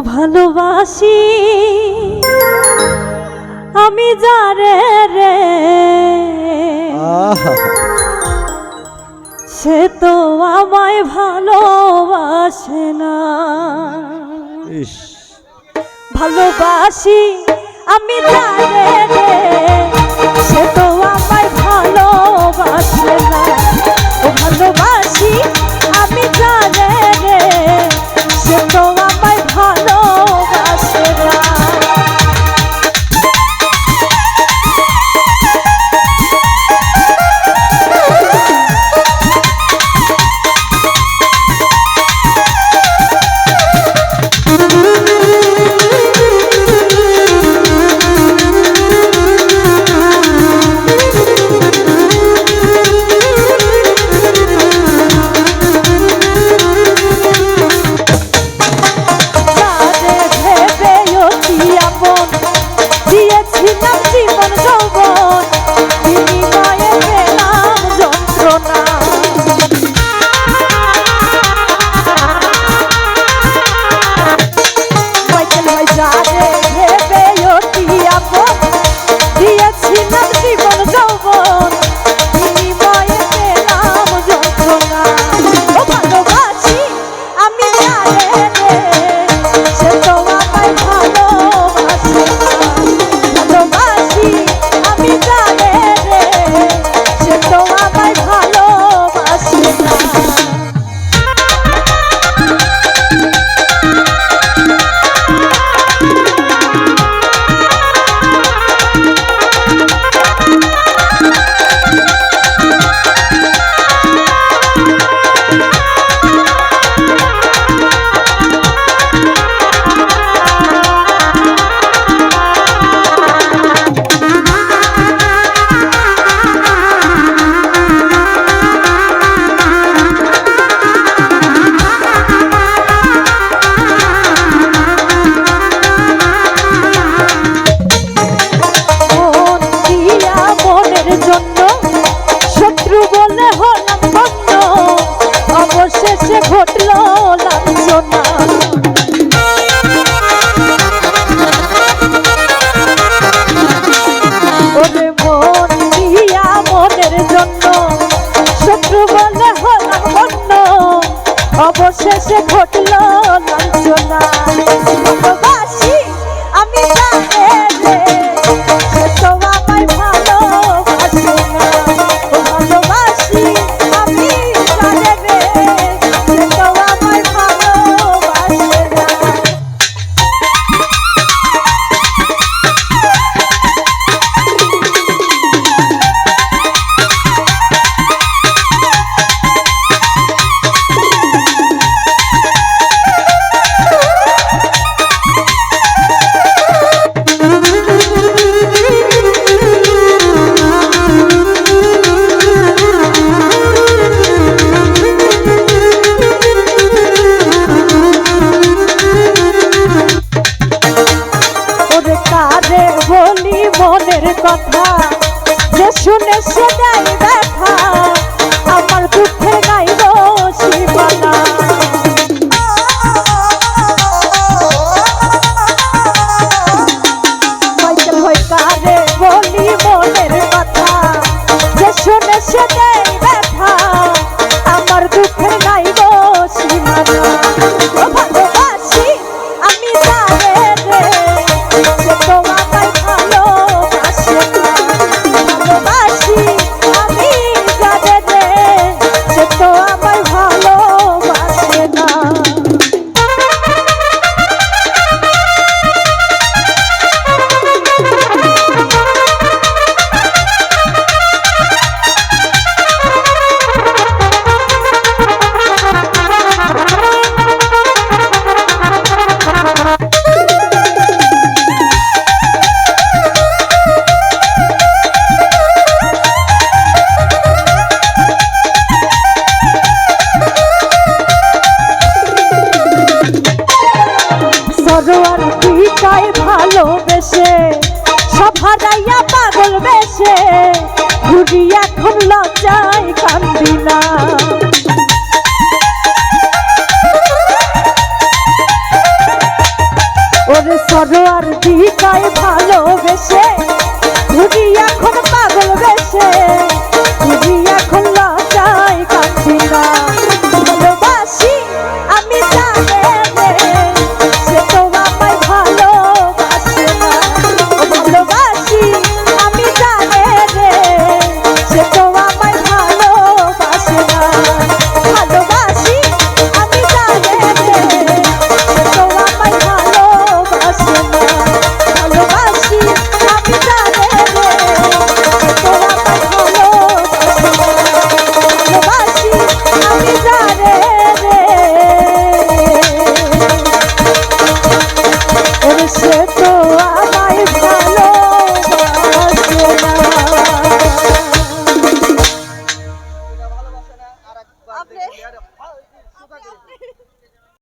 ভালোবাসি। আমি যারে রে। সে তো আমায় ভালোবাসে না। ভালোবাসি আমি যারে রে। সে তো আরে বলি মনের কথা। যে শুনে সেটাই দেখা আমার দুঃখে বানাইয়া পাগল বেশে ঘুটি এখন লজ্জায় কান্দি না। ওরে সরোয়ার দিকায় ভালোবেসে ঘুরি এখন